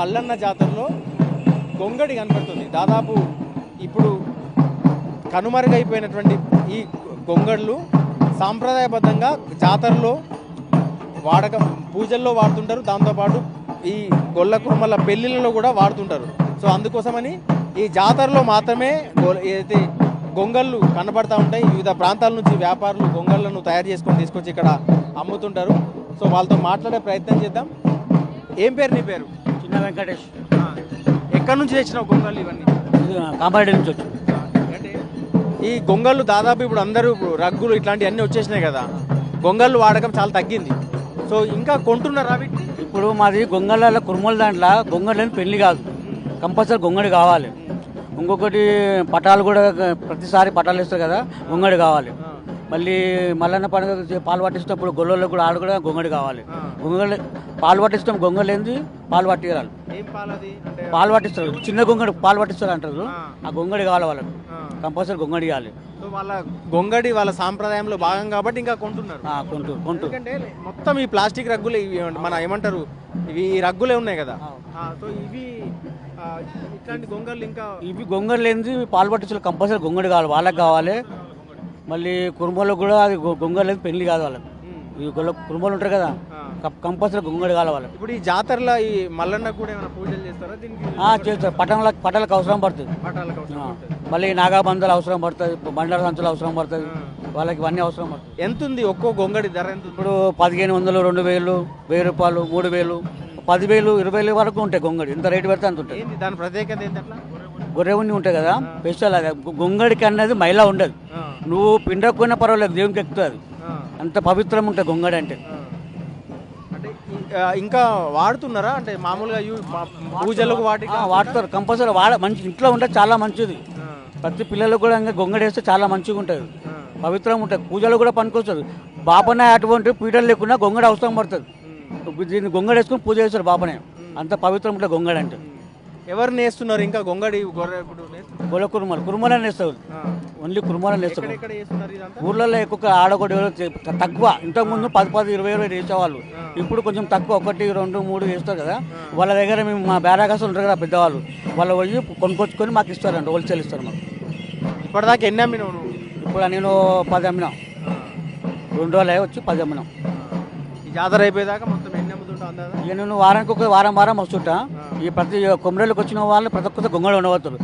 మల్లన్న జాతరలో గొంగడి కనపడుతుంది. దాదాపు ఇప్పుడు కనుమరుగైపోయినటువంటి ఈ గొంగళ్ళు సాంప్రదాయబద్ధంగా జాతరలో వాడకం పూజల్లో వాడుతుంటారు. దాంతోపాటు ఈ గొల్ల కుర్మల పెళ్ళిళ్ళలో కూడా వాడుతుంటారు. సో అందుకోసమని ఈ జాతరలో మాత్రమే ఏదైతే గొంగళ్ళు కనబడతా ఉంటాయి వివిధ ప్రాంతాల నుంచి వ్యాపారులు గొంగళ్ళను తయారు చేసుకొని తీసుకొచ్చి ఇక్కడ అమ్ముతుంటారు. సో వాళ్ళతో మాట్లాడే ప్రయత్నం చేద్దాం. ఏం పేరు నీ పేరు? చిన్న వెంకటేష్. ఎక్కడి నుంచి తెచ్చినావు గొంగళ్ళు ఇవన్నీ? కామారెడ్డి నుంచి వచ్చి అంటే ఈ గొంగళ్ళు దాదాపు ఇప్పుడు అందరూ ఇప్పుడు రగ్గులు ఇట్లాంటివన్నీ వచ్చేసినాయి కదా. గొంగళ్ళు వాడకం చాలా తగ్గింది. సో ఇంకా కొంటున్నారా వీటిని? ఇప్పుడు మాది గొంగళ్ళ కుర్మల దాంట్లో గొంగళ్ళని పెళ్ళి కాదు. కంపల్సరీ గొంగడి కావాలి. ఇంకొకటి పటాలు కూడా ప్రతిసారి పటాలు ఇస్తారు కదా గొంగడి కావాలి. మళ్ళీ మల్లన్న పండుగ పాలు పట్టిస్తున్నప్పుడు గొల్లలకు కూడా ఆడు కూడా గొంగడి కావాలి. గొంగళి పాలు పట్టిస్తాం గొంగలేంది పాలు పట్టిరాలి అంటే పాలు పట్టిస్తారు. చిన్న గొంగడి పాలు పట్టిస్తారు అంటారు. ఆ. గొంగడి కావాలి వాళ్ళకి. కంపల్సరీ గొంగడి ఇవ్వాలి. వాళ్ళ గొంగడి వాళ్ళ సాంప్రదాయంలో భాగం కాబట్టి ఇంకా కొంటున్నారు. కొంటూ కొంటూ. మొత్తం ఈ ప్లాస్టిక్ రగ్గులే ఇవి మన ఏమంటారు ఇవి రగ్గులే ఉన్నాయి కదా. సో ఇవి ఇట్లాంటి గొంగళ్ళు ఇంకా ఇవి గొంగడి లేనిది పాలు పట్టించాలి కంపల్సరీ గొంగడి కావాలి వాళ్ళకి కావాలి. మళ్ళీ కుటుంబంలో కూడా అది గొ- గొంగడి లేదు పెళ్ళి కాదు వాళ్ళకి. ఈ కుటుంబాలు ఉంటారు కదా కంపల్సరీ గొంగడి కావాలి వాళ్ళకి. ఇప్పుడు ఈ జాతరలో ఈ మల్లన్న కూడా ఏమైనా పూజలు చేస్తారా? దీనికి ఆ, చేస్తారు. పట్టణాలకు పట్టాలకు అవసరం పడుతుంది. మళ్ళీ నాగాబంధాలు అవసరం పడుతుంది బండార సంచులు అవసరం పడుతుంది. వాళ్ళకి ఇవన్నీ అవసరం పడుతుంది. ఎంత ఉంది ఒక్కో గొంగడి ధర ఎంత ఇప్పుడు పదిహేను వందలు రెండు వేలు వెయ్యి రూపాయలు మూడు వేలు పదివేలు ఇరవై వేలు వరకు ఉంటాయి గొంగడి. ఇంత రేటు పెడితే అంత ఉంటుంది దాని ప్రత్యేకత ఏంటి అట్లా? గొర్రె ఉండి ఉంటాయి కదా స్పెషల్ అది. గొంగడికి అనేది మైలా ఉండదు. నువ్వు పిండకపోయినా పర్వాలేదు దేవునికి ఎక్కుతుంది అంత పవిత్రం ఉంటుంది గొంగడి అంటే. ఇంకా వాడుతున్నారా? అంటే మామూలుగా పూజలకు వాటికి ఆ, వాడతారు. కంపల్సరీ వాడ మంచి ఇంట్లో ఉంటే చాలా మంచిది. ప్రతి పిల్లలకు కూడా ఇంకా గొంగడి వేస్తే చాలా మంచిగా ఉంటుంది. పవిత్రం ఉంటుంది. పూజలు కూడా పనికొస్తుంది. బాపనే అటువంటి పీటలు లేకుండా గొంగడి అవసరం పడుతుంది. దీన్ని గొంగడి వేసుకొని పూజ చేస్తారు బాపనే. అంత పవిత్రం ఉంటుంది గొంగడి అంటే. ఎవరు నేస్తున్నారు? ఇంకా గొంగడి గొర్రె ఇప్పుడు నేస్తు- గొల్ల కురుమలు. కురుమలని వేస్తారు ఆ. ఓన్లీ కురుమలని వేస్తారు ఎక్కడెక్కడ చేస్తున్నారు ఇదంతా? ఊర్లలో ఎక్కువ చే- తక్కువ. ఇంతకుముందు పది పది ఇరవై ఇరవై వేసేవాళ్ళు ఇప్పుడు కొంచెం తక్కువ. ఒకటి రెండు మూడు వేస్తారు కదా. వాళ్ళ దగ్గర మేము మా బేరాకాసులు ఉంటారు కదా పెద్దవాళ్ళు. వాళ్ళు పోయి కొనుక్కొచ్చుకొని మాకు ఇస్తారండి హోల్సేల్ ఇస్తారు మాకు. ఇప్పటిదాకా ఎన్ని అమ్మినావు నువ్వు? ఇప్పుడు నేను పది అమ్మినాం. రెండు రోజులు అయ్యి వచ్చి పది అమ్మినాం. ఈ జాతర అయిపోయేదాకా మొత్తం నేను వారానికి ఒక వారం వారం వస్తుంటా. ఈ ప్రతి కొమ్మరేళ్ళకి వచ్చిన వాళ్ళు ప్రతి ఒక్కరు గొంగళి ఉండవస్తారు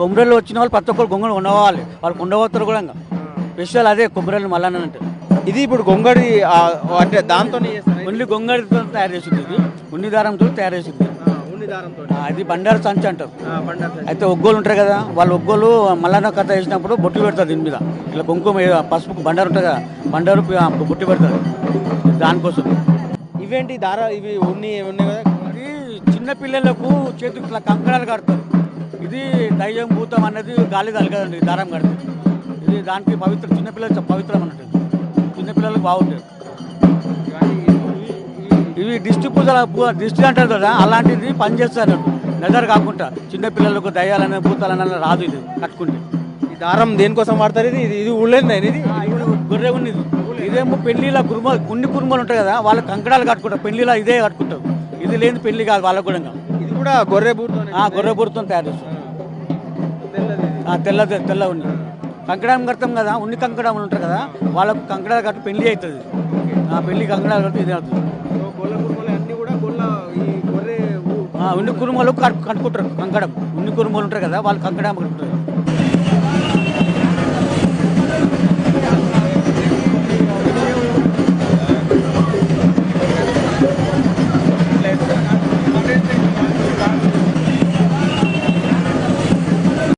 కొమ్మరేళ్ళు వచ్చిన వాళ్ళు ప్రతి ఒక్కరు గొంగళి ఉండవాలి. వాళ్ళకి ఉండవస్తారు కూడా స్పెషల్ అదే కొమ్మరేళ్ళు మళ్ళా అంటే. ఇది ఇప్పుడు గొంగడి అంటే చేస్తారు? ఓన్లీ గొంగడితో తయారు చేసింది ఇది. ఉన్ని దారంతో తయారు చేసింది. ఉన్ని అది బండారు సంచి అంటారు. అయితే ఒగ్గోలు ఉంటారు కదా వాళ్ళ ఒగ్గోలు మల్లన్న కథ వేసినప్పుడు బొట్టు పెడతారు దీని మీద. ఇలా కుంకుమ పసుపు బండారు ఉంటుంది కదా బండారు బొట్టు పెడతారు దానికోసం. ఇవేంటి దారా ఇవి ఉన్ని ఉన్నాయి కదా? ఇది చిన్న పిల్లలకు చేతికి ఇట్లా కంకణాలు కడతారు. ఇది దయ్యం భూతం అన్నది గాలి తలగదండి దారం కడతారు ఇది దానికి పవిత్ర చిన్న పిల్లలు పవిత్రం అన్నట్టు. చిన్న పిల్లలకు బాగుంటుంది ఇవి- దిష్టి పూజల దిష్టి అంటారు కదా అలాంటిది పనిచేస్తారు నజర్ కాకుండా చిన్న పిల్లలకు దయ్యాలనే భూతాలనే రాదు ఇది కట్టుకుంటే. ఈ దారం దేనికోసం వాడతారు ఇది? ఇది ఆ, ఇది గొర్రె ఉన్నది. ఇదేమో పెళ్ళిల కుర్మ ఉన్ని కుర్మలు ఉంటాయి కదా వాళ్ళ కంకణాలు కట్టుకుంటారు. పెళ్ళిలా ఇదే కట్టుకుంటారు. ఇది లేని పెళ్ళి కాదు వాళ్ళకు కూడా. ఇది కూడా గొర్రె ఆ గొర్రె బుర్రతో తయారు చేస్తారు. తెల్ల తెల్ల ఉన్ని కంకణం కడతాం కదా ఉన్ని కంకణాలు ఉంటారు కదా వాళ్ళకు కంకణాలు కట్టి పెళ్ళి అవుతుంది. ఆ పెళ్ళి కంకణాలు కట్టి ఇది అవుతుంది. ఉన్ని కురుమలు కట్టు- కట్టుకుంటారు కంకణం. ఉన్ని కురుమలు ఉంటారు కదా వాళ్ళు కంకణం కట్టుకుంటారు.